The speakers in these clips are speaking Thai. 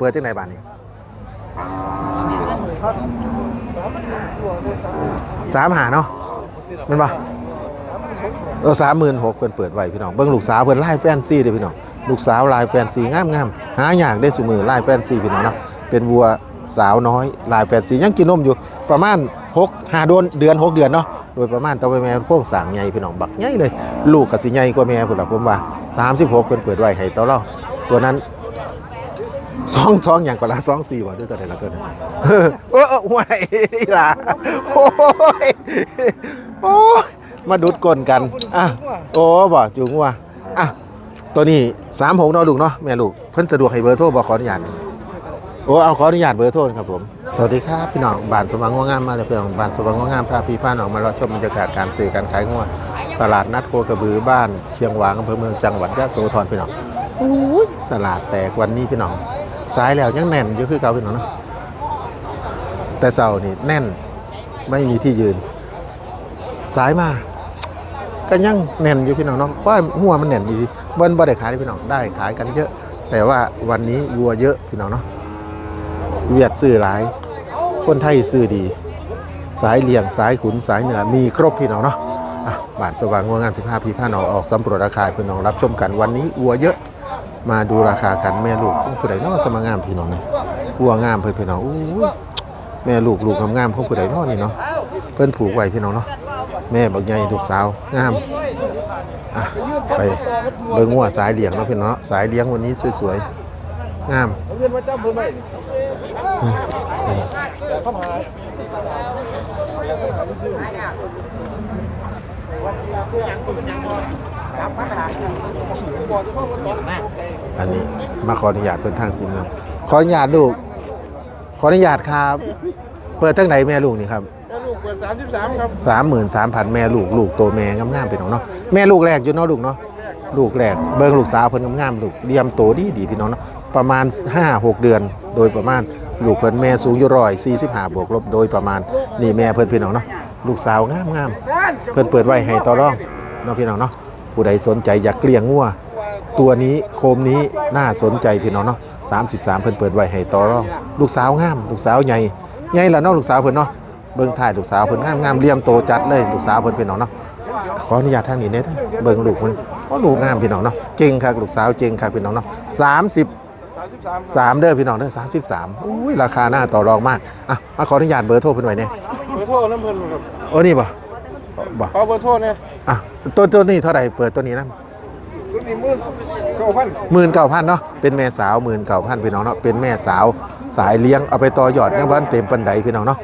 เปิดจังไหนบ้านนี้สามหาเนาะมันปะเออสามหมื่นหกเพิ่นเปิดไว้พี่น้องเบิ่งลูกสาวเพิ่นไล่แฟนซีเด้อพี่น้องลูกสาวลายแฟนซีงามงามๆหาอยากได้สุมือไล่แฟนซีพี่น้องเนาะเป็นวัวสาวน้อยลายแฟนซียังกินนมอยู่ประมาณ6 5เดือนเดือน 6 เดือนเนาะโดยประมาณตะแม่โค้งสางใหญ่พี่น้องบักใหญ่เลย ลูกก็สิใหญ่กว่าแม่พุ่นล่ะผมว่า 36เพิ่นเปิดไว้ให้ต่อรองตัวนั้น สองสองอย่างก่อนละสองสี่บ่ด้วยตัวใดละตัวหนึงเออเออห่วยอีหล่ะโอ้ยโอ้ยมาดุดกลนกันอะโอ้บ่จูงว่าอะตัวนี้สามหกเนาะลูกเนาะแม่ลูกเพิ่นสะดวกให้เบอร์โทรบ่ขออนุญาตโอ้เอาขออนุญาตเบอร์โทรครับผม สวัสดีครับพี่น้องบ้านสว่างงวงามมาเลยเพี่องบ้านสว่างงวงามพาพี่พาน้องมารอชมบรรยากาศการซื้อการขายงัวตลาดนัดโคกระบือบ้านเชียงหวางอำเภอเมืองจังหวัดยะโสธรพี่น้องตลาดแตกวันนี้พี่น้อง สายแล้วยังแน่นอยู่คือเก่าพี่น้องเนาะแต่เสานี่แน่นไม่มีที่ยืน สายมาก็ยังแน่นอยู่พี่น้องเนาะเพราะหัวมันแน่นดีเบิ้ลบ่ได้ขายพี่น้องได้ขายกันเยอะ แต่ว่าวันนี้วัวเยอะพี่น้องเนาะเวียดซื้อหลาย คนไทยซื้อดี สายเลี่ยงสายขุนสายเหนือมีครบพี่น้องเนาะบ้านสว่างงวงามสิบห้าพี่ผ้านอออกสำรวจราคาพี่น้องรับชมกันวันนี้วัวเยอะ มาดูราคากันแม่ลูกผู้ใดเนอสมางามพี่น้องนี่วัวงามเพิ่นพี่น้องอู้แม่ลูกลูกงามๆของผู้ใดเนอนี่เนาะเพิ่นผูกไว้พี่น้องเนาะแม่บักใหญ่ลูกสาวงามอะไปเบิ่งวัวสายเลี้ยงเนาะพี่น้องสายเลี้ยงวันนี้สวยๆงามอาเงินมาจ้ำเพิ่มไปเข้ามาอันนี้มาขออนุญาตเพิ่นทางคุณนะขออนุญาตลูก ขออนุญาตครับ เปิดทั้งไหนแม่ลูกนี่ครับแล้วลูกเปิดสามสิบสามครับสามหมื่นสามพันแม่ลูกลูกโตแม่งามๆไปน้องเนาะแม่ลูกแรกอยู่เนาะลูกเนาะลูกแรกเบิ่งลูกสาวเพิ่นงามๆลูกเดียมโตดีดีพี่น้องเนาะประมาณ 5-6 เดือน โดยประมาณลูกเพิ่นแม่สูงอยู่ร้อยสี่สิบห้าบวกลบโดยประมาณนี่แม่เพิ่นพี่น้องเนาะลูกสาวงามงามๆเพิ่นเปิดไว้ให้ต่อรองเนาะพี่น้องเนาะ ผู้ใดสนใจอยากเลี้ยงงัวตัวนี้โคมนี้น่าสนใจพี่น้องเนาะ33เพิ่นเปิดไว้ให้ต่อรองลูกสาวงามลูกสาวใหญ่ใหญ่แล้วเนาะลูกสาวเพิ่นเนาะเบิ่งถ่ายลูกสาวเพิ่นงามงามๆเลี่ยมโตจัดเลยลูกสาวเพิ่นพี่น้องเนาะขออนุญาตทางนี้เนี่ยเบิ่งลูกมันเพราะลูกงามพี่น้องเนาะเก่งครับลูกสาวเก่งครับพี่น้องเนาะสามสิบสามสิบสามสามเด้อพี่น้องเด้อสามสิบสามอุ้ยราคาหน้าต่อรองมากอะมาขออนุญาตเบอร์โทรเพิ่นไว้เนี่ยเบอร์โทรน้ำเพิ่นครับโอ้นี่บ่บ่เอาเบอร์โทรเนี่ยอะ ตัวตัวนี้เท่าไหร่เปิดตัวนี้นะชุดนี้หมื่นเก้าพันหมื่นเก้าพันเนาะเป็นแม่สาวหมื่นเก้าพันพี่น้องเนาะเป็นแม่สาวสายเลี้ยงเอาไปต่อยอดยังบ้านเต็มปันไดพี่น้องเนาะ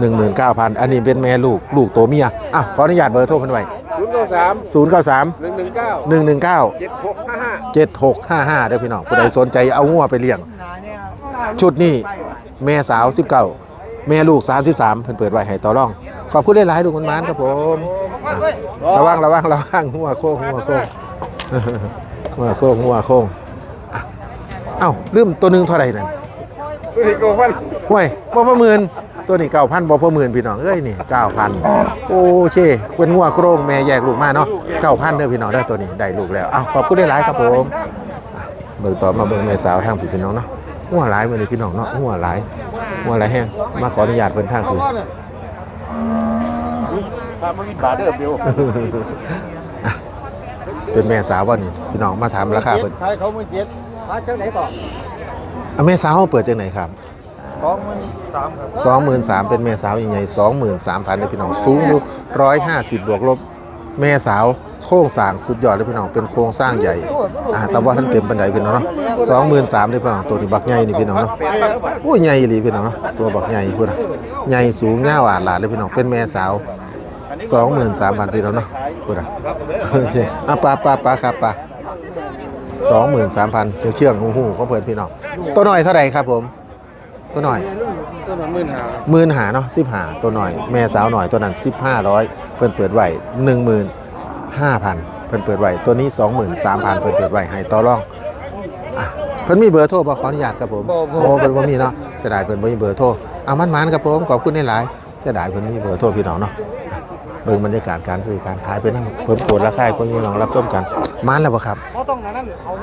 หนึ่งหมื่นเก้าพันอันนี้เป็นแม่ลูกลูกตัวเมียอะขออนุญาตเบอร์โทรเพิ่นไว้ศูนย์เก้าสามศูนย์เก้าสามหนึ่งหนึ่งเก้าหนึ่งหนึ่งเก้าเจ็ดหกห้าห้าเจ็ดหกห้าห้าเด้อพี่น้องผู้ใดสนใจเอางัวไปเลี้ยง ชุดนี้แม่สาว19 แม่ลูก 33เพิ่นเปิดไว้ให้ต่อรอง ขอบคุณหลายๆลูกมันๆครับผมอะระวังระวังระวังหัวโค้งหัวโค้งหัวโค้งหัวโค้งอะเอ้าลืมตัวหนึงเท่าไหร่นั่นชุดนี้เก้าพันห่วยบ่ประหมื่นตัวนี้9,000บ่ประหมื่นพี่น้องเอ้ยนี่9,000โอเคเป็นหัวโครงแม่แยกลูกมาเนาะ9,000เด้อพี่น้องเด้อตัวนี้ได้ลูกแล้วอ้าวขอบคุณหลายๆครับผมอะเบิ่งต่อมาเบิ่งแม่สาวทางพี่น้องเนาะหัวหลายมื้อนี้พี่น้องเนาะหัวหลาย หัวหลายแห้งมาขออนุญาตเพิ่นทางพี่ตามมาวินบาทเด้อเดียวเป็นแม่สาวบ่นี่พี่น้องมาถามราคาเพิ่นขายเขาหมื่นเจ็ดมาเจ้าไหนก่อนอะแม่สาวเขาเปิดจังไหนครับสองหมื่นสามครับ23,000เป็นแม่สาวใหญ่ๆ23,000เด้อพี่น้องสูงอยู่150บวกลบ แม่สาวโครงสร้างสุดยอดเลยพี่น้องเป็นโครงสร้างใหญ่อ่าแต่ว่าท่านเต็มปันไดพี่น้องเนาะ23,000เลยพี่น้องตัวนี้บักใหญ่นี่พี่น้องเนาะโอ้ยใหญ่อีหลีพี่น้องเนาะตัวบักใหญ่พุ่นน่ะใหญ่สูงยาวอ่านหลานเลยพี่น้องเป็นแม่สาว23,000พี่น้องเนาะพุ่นน่ะโอเคอะปลาปลาปลาครับปลา23,000เชื่องเชื่องหูหูเของเพิ่นพี่น้องตัวน้อยเท่าไหร่ครับผม ตัวน้อย ต้นหมื่นห้าหมื่นหาเนาะสิบหาตัวหน่อย แม่สาวหน่อยตัวนั้นสิบห้าร้อยเพิ่นเปิดไว้หนึ่งหมื่นห้าพันเพิ่นเปิดไว้ตัวนี้สองหมื่นสามพันเพิ่นเปิดไว้ให้ต่อรองอะเพิ่นมีเบอร์โทรบ่ขออนุญาตครับผมโอ้เพิ่นบ่มีเนาะเสียดายเพิ่นบ่มีเบอร์โทรเอามันๆครับผมขอบคุณหลายๆเสียดายเพิ่นมีเบอร์โทรพี่น้องเนาะอะ เบิ่งบรรยากาศการซื้อการขายไปนั่งเพิ่มโกดราคาให้คนพี่น้องรับชมกันมานแล้วบ่ครับ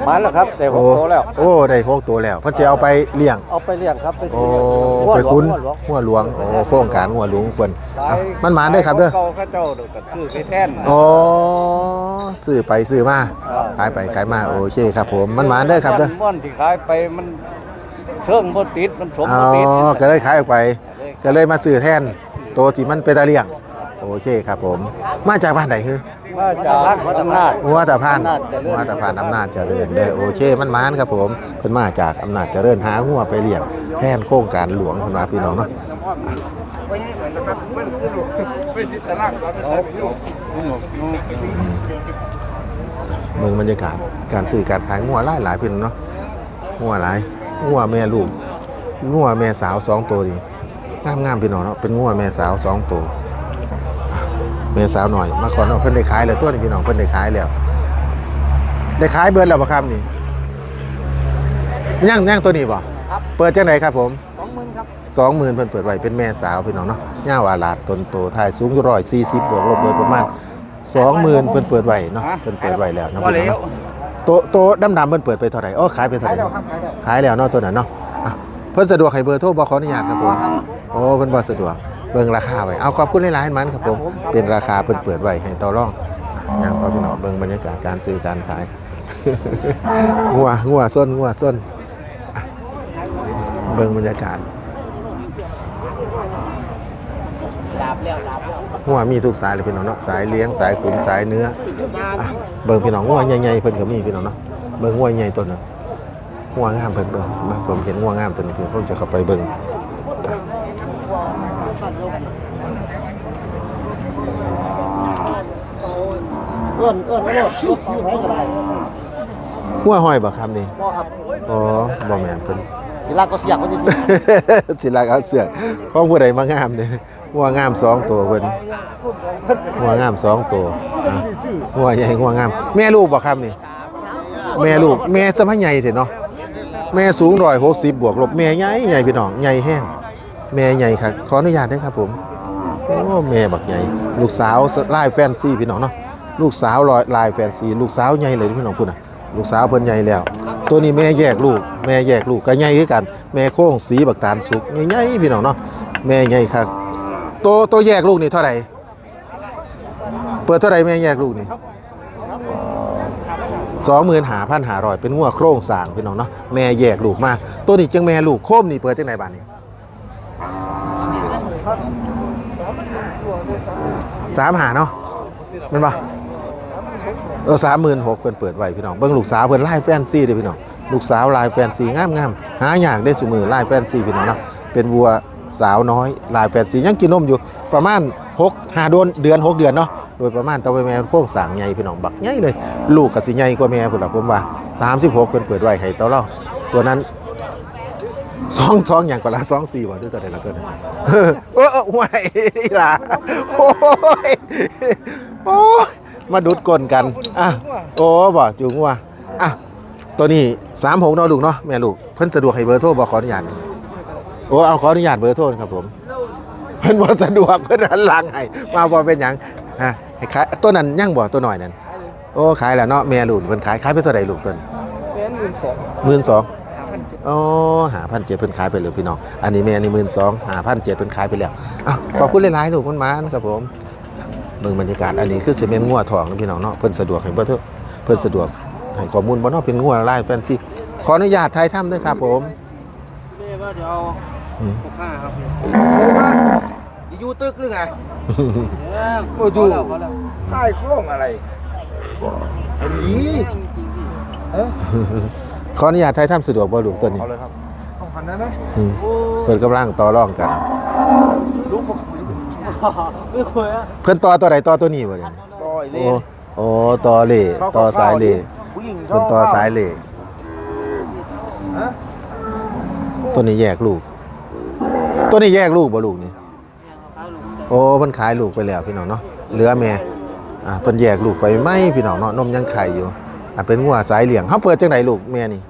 มาแล้วครับแต่ผมโอ้โตแล้ว โอ้ได้หกตัวแล้วเพิ่นสิเอาไปเลี้ยงเอาไปเลี้ยงครับไปโอ้ซื้อไปคุ้นหัวหลวงหัวหลวงโอ้โครงการหัวหลวงเพิ่นขายอะมันหมานเด้อครับเด้อเก่าข้าเจ้าเด้อก็คือไปแท่นโอ้ซื้อไปซื้อมาครับขายไปขายมาโอเคครับผมมันหมานเด้อครับเด้อม่อนที่ขายไปมันเชิงบ่ติดมันสมอ๋อบ่ติดก็เลยขายออกไป ก็เลยมาซื้อแทนตัวที่มันเป็นตาเลี้ยง โอเคครับผม มาจากบ้านไหนคือมาจากวัดอำนาจหัวตาพานอำนาจเจริญหัวตาพานอำนาจเจริญได้อโอเคมันหมานครับผมเพิ่นมาจากอำนาจเจริญหาหัวไปเลี้ยงแทนโครงการหลวงเพิ่นว่าพี่น้องเนาะเมืองบรรยากาศการซื้อการขายงัวหลายหลายๆพี่น้องเนาะงัวหลายงัวแม่ลูกงัวแม่สาวสองตัวนี่งามงามๆพี่น้องเนาะเป็นงัวแม่สาวสองตัวอะแม่สาวหน่อย มาขอเนาะเพิ่นได้ขายแล้วตัวนี้พี่น้องเพิ่นได้ขายแล้ว ได้ขายเบิร์ดแล้วบ่ครับนี่ย่างย่างตัวนี้บ่เปิดจังไหนครับผม20,000ครับสองหมื่นเพิ่นเปิดไว้เป็นแม่สาวพี่น้องเนาะย่าวาลาดตนโตถ่ายสูงอยู่ร้อยสี่สิบบวกลบเบิดประมาณสองหมื่นเพิ่นเปิดไว้เนาะเพิ่นเปิดไว้แล้วเนาะบ่พี่น้องแล้วเนาะโตโตดำดำๆเพิ่นเปิดไปเท่าไหร่อ๋อขายไปเท่าไหร่ขายแล้วเนาะตัวนั้นเนาะอะเพิ่นสะดวกให้เบอร์โทรบ่ขออนุญาตครับผมโอ้เพิ่นบ่สะดวก เบิ่งราคาไว้เอาขอบคุณหลายๆมันครับผมเป็นราคาเพิ่นเปิดไว้ให้ต่อรองอะย่างต่อพี่น้องเบิ่งบรรยากาศการซื้อการขายงัวงัวส้นงัวส้นอะเบิ่งบรรยากาศงัวมีทุกสายเลยพี่น้องเนาะสายเลี้ยงสายขุนสายเนื้ออะเบิ่งพี่น้องงัวใหญ่ๆเพิ่นก็มีพี่น้องเนาะเบิ่งงัวใหญ่ตัวหนึงงัวงามเพิ่นเบิ่งมาผมเห็นงัวงามตัวหนึงพี่ผมจะเข้าไปเบิ่งอะ เอื้อนเอื้อนไม่รอดรถที่ไว้ก็ได้งัวห้อยบ่ครับนี่บ่ครับอ๋อบ่แม่นเพิ่น ทีลาก็เสียกไว้ที่สิสิลักเอาเสือกของผู้ใดมางามเนี่ยงัวงามสองตัวเพิ่นงัวงามสองตัวอะงัวใหญ่งัวงาม แม่ลูกบ่ครับนี่ แม่ลูกแม่สมัยใหญ่สิเนาะแม่สูงร้อยหกสิบบวกลบแม่ใหญ่ใหญ่พี่น้องใหญ่แห้งแม่ใหญ่ครับขออนุญาตได้ครับผมโอ้แม่บักใหญ่ ลูกสาวไลายแฟนซีพี่น้องเนาะ ลูกสาวลอยลายแฟนซีลูกสาวใหญ่เลยพี่น้องพูดนะลูกสาวเพิ่นใหญ่แล้ว ตัวนี้แม่แยกลูก แม่แยกลูกก็ใหญ่คือกัน แม่โค้งสีบักตาลสุกใหญ่ๆพี่น้องเนาะแม่ใหญ่ครับตัวตัวแยกลูกนี่เท่าไหร่เปิดเท่าไหร่แม่แยกลูกนี่สองหมื่นหาพันหารอยเป็นงัวโครงสร้างพี่น้องเนาะแม่แยกลูกมา ตัวนี้จังแม่ลูกโคมนี่เปิดจังไหนบ้านนี้สามหาเนาะแมันปะ เออสามหมื่นหกเพิ่นเปิดไว้พี่น้องเบิ่งลูกสาวเพิ่นไล่แฟนซีเด้อพี่น้องลูกสาวลายแฟนซีงามงามหาอย่างได้สุมือไล่แฟนซีพี่น้องเนาะเป็นวัวสาวน้อยลายแฟนซียังกินนมอยู่ประมาณ6 5เดือนเดือน 6 เดือนเนาะโดยประมาณตะแม่โค้งสางใหญ่พี่น้องบักใหญ่เลย ลูกก็สิใหญ่กว่าแม่พุ่นล่ะผมว่า 36เพิ่นเปิดไว้ให้ต่อเราตัวนั้นสองสองอย่างกว่าละสองสี่บ่ด้วยตัวใดละตัวนั้นเออเออเออห่วยอะโอ้ยโอ้ย มาดุดก้นกันอะโอ้บ่จุงว่าอะตัวนี้36เนาะลูกเนาะแม่ลูกเพิ่นสะดวกให้เบอร์โทรบ่ขออนุญาตโอ้เอาขออนุญาตเบอร์โทรครับผมเพิ่นบ่สะดวกเพิ่นหันหลังให้มาบ่เป็นหยังฮะให้ขายตัวนั้นยังบ่ตัวน้อยนั่นโอ้ขายแล้วเนาะแม่ลูกเพิ่นขายขายไปเท่าใดลูกต้นเป็น12,000หมื่นสองอ๋อหาพันเจ็ดเพิ่นขายไปเลยพี่น้อง อันนี้แม่นี่หมื่นสองหาพันเจ็ดเพิ่นขายไปแล้วอะขอบคุณหลายๆลูกมันมานะครับผม เบิ่งบรรยากาศอันนี้คือสิเมนงัวทองนะพี่น้องเนาะเพิ่นสะดวกให้เบ่เถอะเพิ่นสะดวกให้ข้อมูลบ่เนาะเป็นงัวลายแฟนซีขออนุญาตถ่ายทำด้วยครับผมเรียกว่าเดี๋ยวเอาอืม65ครับอยู่ตึกหรือไงโอ้ดูพอแล้วค่ายคล้องอะไรอันนี้ขออนุญาตถ่ายทำสะดวกบ่ลูกตัวนี้เอาเลยครับต้องพันได้ไหมอืมเพิ่นกำลังต่อรองกันลูกบ่ คุยไม่คุยอะเพิ่นต่อตัวใดต่อตัวนี้บ่เนี่ยต่อยเลโอ้โอ้ต่อเหล่ต่อสายเหล่ผู้หญิงเพิ่นต่อสายเหล่ฮะตัวนี้แยกลูก ตัวนี้แยกลูกบ่ลูกนี่โอ้เพิ่นขายลูกไปแล้วพี่น้องเนาะเหลือแม่อ่าเพิ่นแยกลูกไปไหมพี่น้องเนาะนมยังไข่อยู่อ่าเป็นงัวสายเหลี่ยงเฮาเปิดจังไดลูกแม่นี่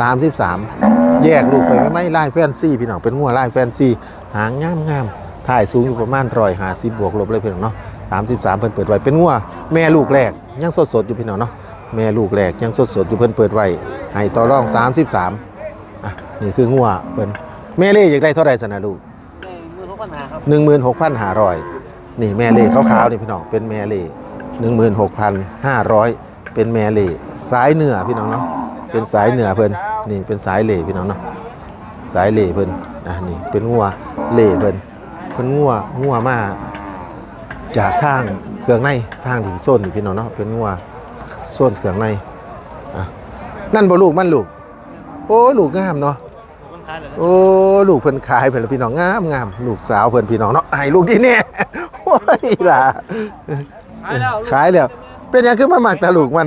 33 แยกลูกไปไหมไล่แฟนซี่พี่น้องเป็นงัวไล่แฟนซี่หางงามงามๆท ถ่ายสูงอยู่ประมาณร้อยห้าสิบบวกลบเลยพี่น้องเนาะสามสิบสามเพิ่นเปิดไว้เป็นงัวแม่ลูกแรกยังสดสดๆอยู่พี่น้องเนาะแม่ลูกแรกยังสดสดๆอยู่เพิ่นเปิดไว้ให้ต่อรองสามสิบสามอะนี่คืองัวเพิ่นแม่เล่อยากได้เท่าไรสนะลูกได้มือทุกปัญหาครับหนึ่งหมื่นหกพันห้าร้อยนี่แม่เล่ขาวๆนี่พี่น้องเป็นแม่เล่หนึ่งหมื่นหกพันห้าร้อยเป็นแม่เล่สายเหนือพี่น้องเนาะเป็นสายเหนือเพิ่นนี่เป็นสายเล่พี่น้องเนาะสายเล่เพิ่นอะนี่เป็นงัวเล่เพิ่นเพิ่นงัวงัวมาจากทางเครื่องในทางถึงโซนนี่พี่น้องเนาะเป็นงัวโซนเครื่องในอะนั่นบ่ลูกมันลูก โอ้ลูกงามเนาะมันคล้ายเลยนะโอ้ลูกเพิ่นขายเพิ่นแล้วพี่น้องงามงามลูกสาวเพิ่นพี่น้องเนาะให้ลูกที่แน่โอ้ยล่ะขายแล้วขายแล้วเป็นหยังคือมาหมักตาลูกมัน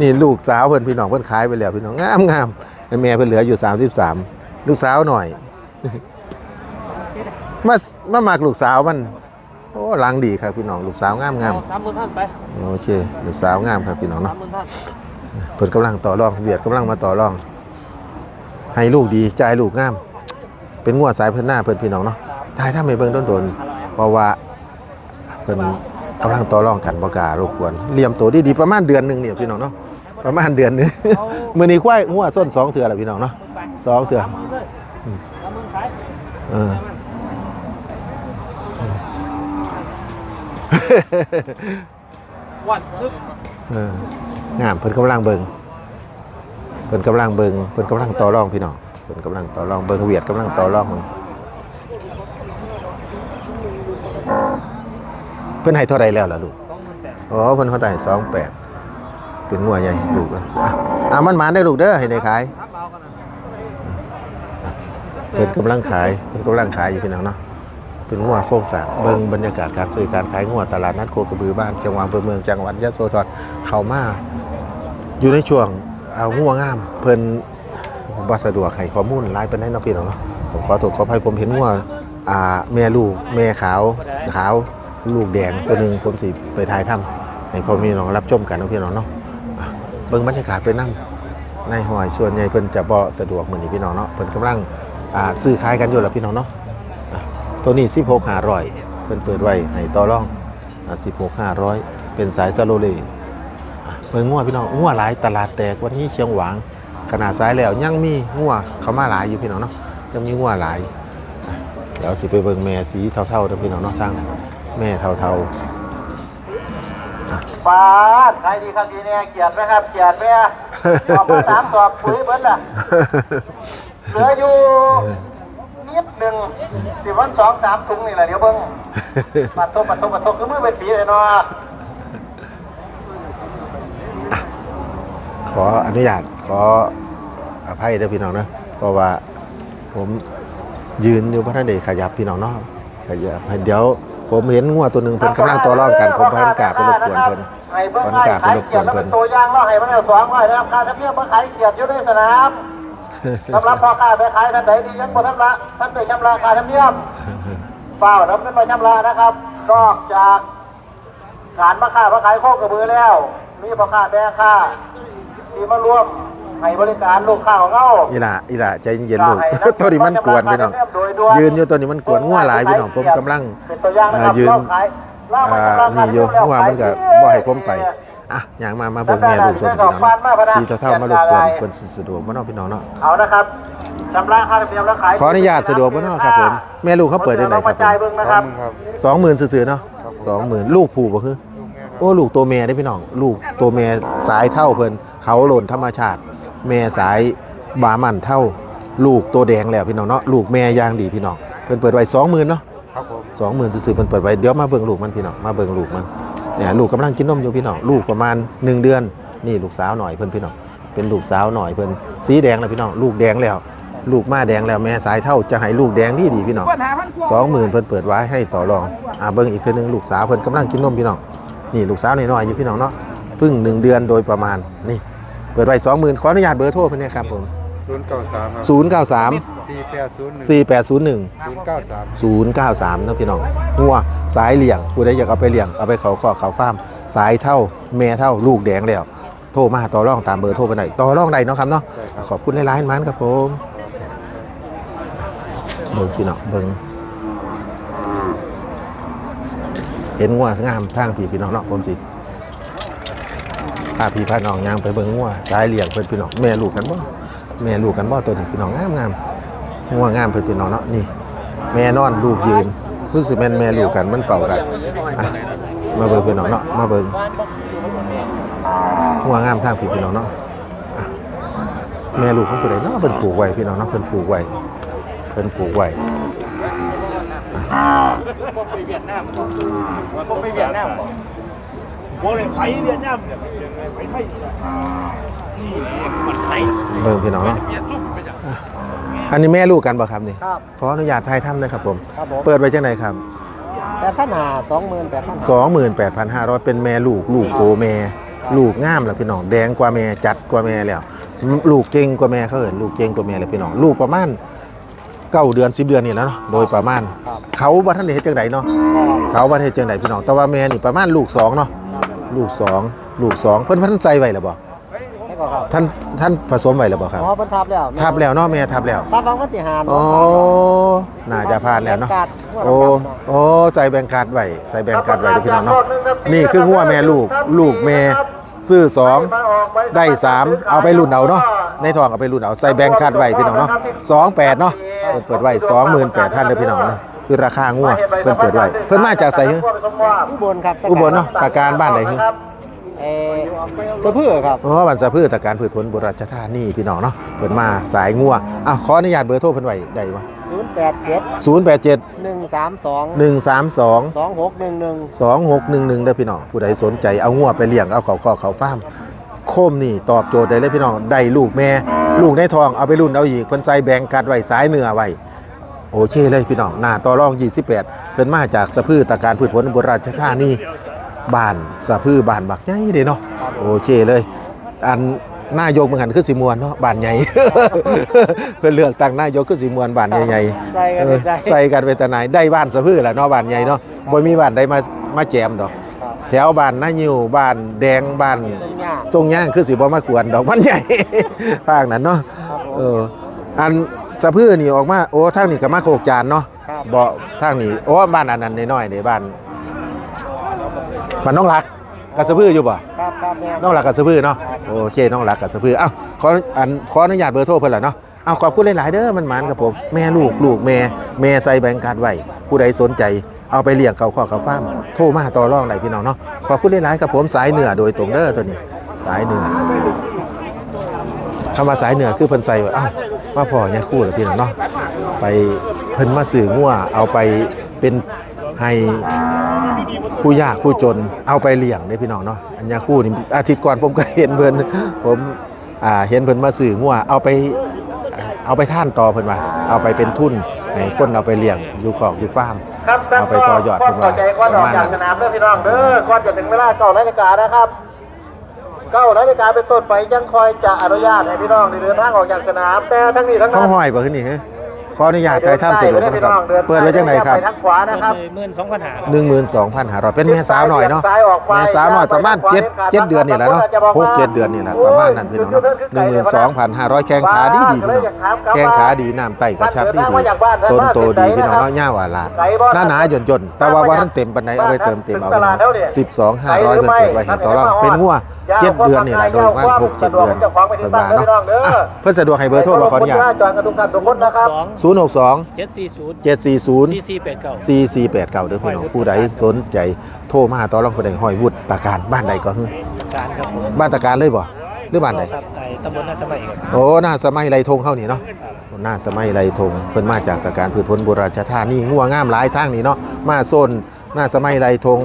นี่ลูกสาวเพิ่นพี่น้องเพิ่นขายไปแล้วพี่น้องงามงามแล้วแม่เพิ่นเหลืออยู่ 33 ลูกสาวหน่อย มามาหมักลูกสาวมัน โอ้หลังดีครับพี่น้องลูกสาวงามงามสามหมื่นท่านไปโอเคลูกสาวงามครับพี่น้องสาเนาะมหมื่นท่านเพิ่นกำลังต่อรองเวียดกำลังมาต่อรอง ให้ลูกดีใจายลูกงาม เป็นงัวสายเพิ่นหน้าเพิ่นพี่น้องเนาะทายถ้าไม่เบิ่งโดนๆเพราะว่าเพิ่นกำลังต่อรองกันบ่กล้ารบกวนเลี่ยมตัวดีๆประมาณเดือนหนึงเนี่ยพี่น้องเนาะประมาณเดือนหนึงมื้อนี้ควายงัวส้นสองเทื่อแล้วพี่น้องเนาะสองเทื่อสามหมื่นเลยสามหมื่นขายเออ วันทึบเอองามเพิ่นกำลังเบิงเพิ่นกำลังเบิงเพิ่นกำลังต่อรองพี่น้องเพิ่นกำลังต่อรองเบิงเวียดกำลังต่อรองมึงเพิ่นให้เท่าไรแล้วล่ะลูกสองพันแปดอ๋อเพิ่นเขาได้สองแปดเป็นงัวใหญ่ลูกมันอะอะมันมาได้ลูกเด้อให้ได้ขายเอากันนะเพิ่นกำลังขายเพิ่นกำลังขายอยู่พี่น้องเนาะ เป็นงัวโค้งสร้างเบิ่งบรรยากาศการซื้อการขายงัวตลาดนัดโคกระบือบ้านจังหวัดอำเภอเมืองจังหวัดยะโสธรเข้ามาอยู่ในช่วงเอางัวงามเพิ่นบ่สะดวกให้ข้อมูลหลายปานใดเนาะพี่น้องเนาะผมขอโทษขออภัยผมเห็นงัวอ่าแม่ลูกแม่ขาวขาวลูกแดงตัวหนึงผมสิไปถ่ายทำให้พ่อม่น้องรับชมกันเนาะพี่น้องเนาะอะเบิ่งบรรยากาศไปนํในหอยส่วนใหญ่เพิ่นจะบ่สะดวกเหมือนนี้พี่น้องเนาะเพิ่นกำลังอ่าซื้อขายกันอยู่แล้วพี่น้องเนาะ ตัวนี้ 16 500เพิ่นเปิดไว้ให้ต่อรองอะ16 500 เป็นสายซาโลเล่อะเบิ่งงัวพี่น้องงัวหลายตลาดแตกวันนี้เชียงหวางขนาดสายแล้วยังมีงัวเข้ามาหลายอยู่พี่น้องเนาะยังมีงัวหลายอะเดี๋ยวสิไปเบิ่งแม่สีเทาๆเด้อพี่น้องเนาะทางนั้นแม่เทาป้าดใครดีครับดีเนี่ยเขียนไหมครับเขียนไหมอะออกมาสามสอบปุ๋ยเบิ้ลน่ะๆเหลืออยู่ นิดหนึ่งสิวันสองสามถุงนี่แหละเดี๋ยวเบิ้งปัดโตปัดโตปัดโตคือมือเป็นผีเลยเนาะขออนุญาตขออภัยเด้อพี่น้องนะเพราะว่าผมยืนอยู่พระท่านเดชขยับพี่น้องเนาะขยับให้เดี๋ยวผมเห็นงัวตัวหนึ่งเพิ่นกำลังต่อรองกัน ผมพันกล้าไปรบกวนเพิ่นให้เบิ้งพันให้กล้าไปขายรบกเกียวรนแล้วเพิ่เป็นนตัวอย่างเนาะให้มันเอาสองร้อยนะครับค่าธรรมเนียมมาขายเกียรอยู่ในสนาม สำหรับพ่อค้าไปขายท่านใดที่ยังบ่ทันละท่านได้ชำระค่าธรรมเนียมเปล่ารับเงินมาชำระนะครับนอกจากการมาค้ามาขายโคกระบือแล้ว มีพ่อค้าแม่ค้าที่มาร่วมให้บริการลูกค้าของเราอีหล่าอีหล่าใจเย็นๆลูกตัวนี้มันกวนพี่น้องยืนอยู่ตัวนี้มันกวนงัวหลายพี่น้องผมกำลังเป็นตัวอย่างนะอ่าครับยืนเราขายเราอ่าขายนี่อยู่แล้วงัวมันก็ขายบ่ให้ผมไป อะอย่างมามาเบิ่งแม่ลูกตัวนี้พี่น้องเนาะสีเท่าๆมารบกวนเพิ่นสิสะดวกบ่เนาะพี่น้องเนาะเอานะครับชำระค่าธรรมเนียมแล้วขายขออนุญาตสะดวกบ่เนาะครับผมแม่ลูกเขาเปิดได้ไหนต้องครัมาบผจ่ายมเบิ่งนะครับสองหมื่นซื่อๆเนาะสองหมื่นลูกผูบ่คือโอ้ลูกตัวแม่ได้พี่น้อง ลูกตัวแม่สายเท่าเพิ่นเขาหล่นธรรมชาติ แม่สายบามันเท่า ลูกตัวแดงแล้วพี่น้องเนาะลูกแม่ย่างดีพี่น้องเพิ่นเปิดไว้สองหมื่นเนาะครับผมสองหมื่นซื่อๆเพิ่นเปิดไว้เดี๋ยวมาเบิ่งลูกมันพี่น้องมาเบิ่งลูกมัน เนี่ยลูกกำลังกินนมอยู่พี่น้องลูกประมาณ 1 เดือน นี่ลูกสาวหน่อยเพิ่อนพี่น้องเป็นลูกสาวหน่อยเพิ่อนสีแดงแล้วพี่น้องลูกแดงแล้ว ลูกมาแดงแล้วแม่สายเท่าจะให้ลูกแดงดีดีพี่น้องสองหมื่นเพิ่อนเปิดไว้ให้ต่อรองอ่าเบิ่งอีกเทื่อนึงลูกสาวเพิ่อนกำลังกินนมพี่น้องนี่ลูกสาวหน้อยๆอยู่พี่น้องเนาะเพิ่งหนึ่งเดือนโดยประมาณนี่เปิดไว้สองหมื่นขออนุญาตเบอร์โทรเพิ่นนี่ยครับผม ศูน0 9 3 4 8 0 1 093 0 9 3นะพี่น้องหัวสายเหลี่ยงผู้ใดอยากเอาไปเลี่ยงเอาไปเขาข้อเขาฟาร์มสายเท่าแม่เท่าลูกแดงแล้ว โทรมาต่อร่องตามเบอร์โทรไปไหนอยต่อร่องใดเนาะครับเนาะขอบคุณไลายๆมันครับผมเบิ่งพี่น้องเบิ่งเห็นหัวงามทางผีพี่น้องเนาะผมสิพาพี่พาน้องยังไปเบิ่งหัวสายเหลี่ยงเพิ่นพี่น้องแม่ลูกกันบ่ แม่ลูกกันบ่ตัวนี้พี่น้องงามงามงัวงามเพิ่อนพี่น้องเนาะนี่แม่นอนลูกยืนรู้สึกแม่นแม่ลูกกันมันเฝ้ากันอะมาเบิ่งพี่น้องเนาะมาเบิ่งงัวงามทางพี่พี่น้องเนาะแม่ลูกของผู้ใดเนาะเพิ่นผูกไว้พี่น้องเนาะเพิ่นผูกไว้เพิ่นผูกไว้ไปเวียดนามผมไปเวียดนามบ่เลยไปเวียดนามไปไทยนี่มันใส่ เบิ่งพี่น้องเนาะอะอันนี้แม่ลูกกันบ่ครับนี่ครับ ขออนุญาตถ่ายทำนะครับผม ครับผม เปิดไว้จังไหนครับแต่ท่านหาสองหมื่นแปดพัน28,500 เป็นแม่ลูก ลูกโตแม่ ลูกงามแล้วพี่น้อง แดงกว่าแม่จัดกว่าแม่แล้ว ลูกเก่งกว่าแม่เขาเอิ้นลูกเก่งกว่าแม่แล้วพี่น้อง ลูกประมาณเก้าเดือน10เดือนนี่แหล้วเนาะ โดยประมาณเขาบ่ทันได้เฮ็ดจังไดเนาะ เขาบ่ได้เฮ็ดจังไดพี่น้อง แต่ว่าแม่นี่ประมาณลูกสองเนาะ ลูกสองลูกสองเพิ่นเพิ่นใส่ไว้แล้วบ่ ให้ก่อนครับท่านท่านผสมไว้แล้วบ่ครับอ๋อเพิ่นทับแล้วทับแล้วเนาะแม่ทับแล้วทับวางวัติหารโอ้น่าจะผ่านแล้วเนาะโอ้โอ้ใส่แบงค์การ์ดไว้ใส่แบงค์การ์ดไว้เด้อพี่น้องเนาะนี่คือหัวแม่ลูกลูกแม่ซื้อสองได้สามเอาไปรุ่นเอาเนาะในทองเอาไปรุ่นเอาใส่แบงค์การ์ดไว้พี่น้องเนาะสองแปดเนาะเพิ่นเปิดไว้สองหมื่นแปดพันเด้อพี่น้องเนาะคือราคางัวเพิ่นเปิดไว้เพิ่นมาจากไสเหรออุบลครับอุบลเนาะตาการบ้านใดเหรอ เออสะเพื่อครับอ๋อบันสะพืชตาการพืชผลบุราชธานีพี่น้องเนาะเพิ่นมาสายงัวอะขออนุญาตเบอร์โทรเพิ่นไว้ได้บ่087 087 132 132 2611 2611เด้อพี่น้องผู้ใดสนใจเอางัวไปเลี้ยงเอาเขาคอกเขาฟาร์มโคมนี่ตอบโจทย์ได้เลยพี่น้องได้ลูกแม่ ลูกในท้องเอาไปรุ่นเอาอีกเพิ่นใส่แบงกัดไว้สายเนื้อไว้โอเคเลยพี่น้องหน้าต่อรอง 28เพิ่นมาจากสะพือตะการพืชผลบุราชธานี บ้านสะพือบ้านบักใหญ่เด้เนาะโอเคเลยอันนายกเมืองหันคือสิมวนเนาะบ้านใหญ่ เพิ่นเลือกตั้งนายกคือสิมวนบ้านใหญ่ๆใส่กันเออได้ใส่กันเป็นตะไหนได้บ้านสะพื้อแหละเนาะบ้านใหญ่เนาะบ่มีบ้านใดมามาแจมดอก แถวบ้านนายิวบ้านแดงบ้านสัญญาทรงย่างคือสิบ่มากวนดอกมันใหญ่ภาคนั้นเนาะครับผมเอออันสะพื้อนี่ออกมาโอ้ทางนี้ก็มาโคกจานเนาะครับบ่ทางนี้โอ้บ้านอันนั้นน้อยๆนี่บ้าน บ้านน้องรักกับสะพื้ออยู่บ่ครับครับแม่น้องรักกับสะพื้อเนาะโอเคน้องรักกับสะพื้อเอ้าขออันขออนุญาตเบอร์โทรเพิ่นล่ะเนาะเอาขอบคุณหลาย ๆ เด้อมันหมานกับผมแม่ลูกลูกแม่แม่ใส่แบงค์การ์ดไว้ผู้ใดสนใจเอาไปเลี้ยงเขาข้อเขาฟาร์มโทรมาต่อรองได้พี่น้องเนาะขอบคุณหลายๆกับผมสายเหนือโดยตรงเด้อตัวนี้ สายเหนือคำว่าสายเหนือคือเพิ่นใส่ว่าอ้าวมาพ่อเนี่ยคู่เหรอพี่น้องเนาะไปเพิ่นมาสื่องัวเอาไปเป็น ให้ผู้ยากผู้จนเอาไปเลี้ยงเนี่ยพี่น้องเนาะอันยาคู่นี่อาทิตย์ก่อนผมก็เห็นเพิ่นผมเห็นเพิ่นมาสื่องัวเอาไปเอาไปท่านต่อเพิ่นว่าเอาไปเป็นทุนให้คนเอาไปเลี้ยงอยู่ขอกอยู่ฟาร์มเอาไปต่อยอดเพิ่นว่าเข้าใจก่อนปอระมาณนั้นสนามเด้อพี่น้องเด้อก่อนจะถึงเวลาเก้านาฬิกานะครับเก้านาฬิกาเป็นต้นไปยังคอยจะอนุญาตให้พี่น้องเดินทางออกจากสนามแต่ทั้งนี้ทั้งเขานั้นห้อยบ่ขึ้นนี่ฮะ ขออนุญาตถ่ายทำสะดวกบ่ครับ เปิดไว้จังไดครับไปทางขวานะครับหมื่นสองพันหา12,500เป็นแม่สาวหน่อยเนาะแม่สาวหน่อยประมาณ7 7เดือนนี่แหละเนาะ6 7เดือนนี่แหละประมาณนั้นพี่น้องเนาะ12,500แข้งขาดีดีๆพี่น้องแข้งขาดีน้ำไตกระชับดีดีต้นโตดีพี่น้องเนาะย่าหวาลาดหน้าหนาหย่นๆแต่ว่าว่าท่านเต็มปานใดเอาไปเติมเต็มเอาพี่น้อง12,500เพิ่นเปิดไว้ให้ต่อรองเป็นงัว7เดือนนี่แหละโดยประมาณ6 7เดือนเพิ่นว่าเนาะอะเพิ่นสะดวกให้เบอร์โทรบ่ขออนุญาตจอดกันทุกท่านทุกคนนะครับสอง062เจ็ดสี่ศูนย์740สี่สี่แปดเก้า4 4 8 9เด้อพี่น้องผู้ใดสนใจโทรมาต่อรองผู้ใดห้อยวุฒิตาการบ้านใดก็คือการครับผมบ้านตาการเลยบ่หรือบ้านใดครับในตำบลนาสมัยครับโอ้หน้าสมัยไรทงเฮานี่เนาะหน้าสมัยไรทงเพิ่นมาจากตาการพืชผลโบราชธานีงัวงามหลายทางนี่เนาะมาโซนหน้าสมัยไรทง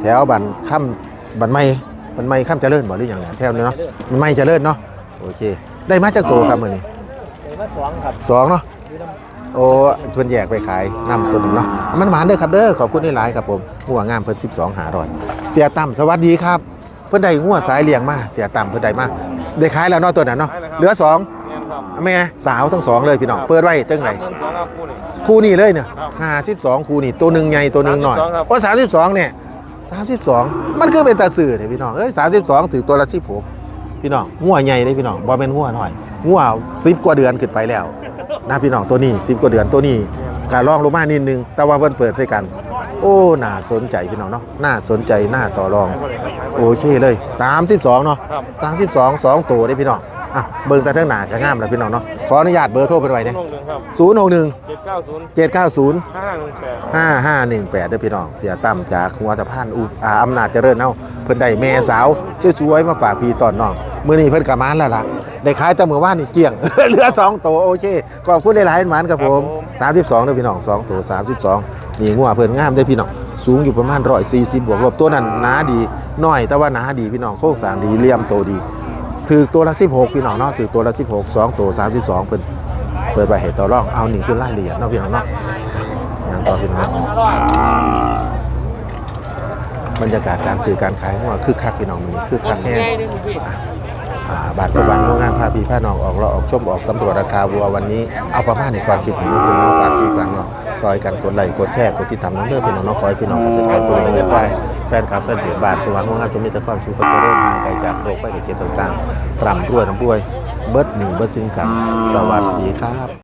แถวบันค่ำบันไม้บันไม้ค่ำเจริญบ่หรือหยังเนี่ยแถวนี้เนาะมันไม่เจริญเนาะโอเค ได้มาจากตัวครับมื้อนี้เดี๋ยวมาสองครับสองเนาะอยู่น้ โอ้เพิ่นแยกไปขายน้ำตัวหนึ่งเนาะมันหวานเด้อครับเด้อขอบคุณหลายๆครับผมหัวงามเพิ่น12หาร้อยเสียต่ำสวัสดีครับ เพิ่นได้งัวสายเลี้ยงมาเสียต่ำเพิ่นได้มาได้ขายแล้วเนาะตัวนั้นเนาะเหลือสองแม่สาวทั้งสองเลยพี่น้องเปิดไว้จังไหนคู่นี้เลยเนี่ย52คู่นี่ตัวหนึงใหญ่ตัวหนึงหน่อยโอ้32เนี่ย32มันคือเป็นตาสื่อเถอะพี่น้องเอ้ย32ถือตัวละ16พี่น้องงัวใหญ่เลยพี่น้องบ่เป็นงัวน้อยงัว10กว่าเดือนขึ้นไปแล้ว นะพี่น้องตัวนี้สิบกว่าเดือนตัวนี้การลองลงมานิดนึง แต่ว่าเพิ่นเปิดใส่กัน โอ้น่าสนใจพี่น้องเนาะน่าสนใจน่าต่อรอง โอเคเลย 32 เนาะสามสิบ32 2 ตัวได้พี่น้อง อะเบิ่งแต่เท่งหน้าก็งามแล้วพี่น้องเนาะขออนุญาตเบอร์โทรเพิ่นไว้เนี่ยลงหนึ่งครับ061เจ็ดเก้าศูนย์790ห้าหนึ่งแปด5518เด้อพี่น้อง เสียตั้มจากหัวตะพานอุอ่าอำนาจเจริญเนาเพิ่นได้แม่สาวสวยๆมาฝากพี่ตอนน้องมื้อนี้เพิ่นกลับมาแล้วล่ะได้ขายแต่มื้อวานนี่เกลี้ยง เหลือ2ตัวโอเคขอบคุณหลายๆหมานครับผม32เด้อพี่น้อง2ตัว32นี่งัวเพิ่นงามเด้อพี่น้องสูงอยู่ประมาณ140บวกลบตัวนั้นหนาดีน้อยแต่ว่าหนาดีพี่น้องโครงสร้างดีเหลี่ยมโตดี ถือตัวละ 16 พี่น้องเนาะถือตัวละ 16 2 ตัว 32เพิ่นเปิดไปให้ต่อรองเอานี่คือรายละเอียดเนาะพี่น้องเนาะอย่างต่อพี่น้องบรรยากาศการซื้อการขายว่าคึกคักพี่น้องมือนี้คึกคักแห้งอะอ่าบาทสว่างโรงงานพาพี่พาน้องออกเราออกชมออกสำรวจราคาวัววันนี้เอาประมาณในก่อนชิปถึงพี่น้องฝากพี่ฝากน้องซอยกันกดไลค์กดแชร์กดติดตามน้องเด้อพี่น้องเน้องขอให้พี่น้องเกษตรกรผู้เลี้ยงเงินควาย ฟนคลับแฟนเพจบาทสว่างโรงงานจงมีแต่ความสุขความเจริญห่างไกลจากโรคภัยไข้เจ็บต่างๆร่ำรวยร่ำรวย เบิดหนีเบิดสินกันสวัสดีครับ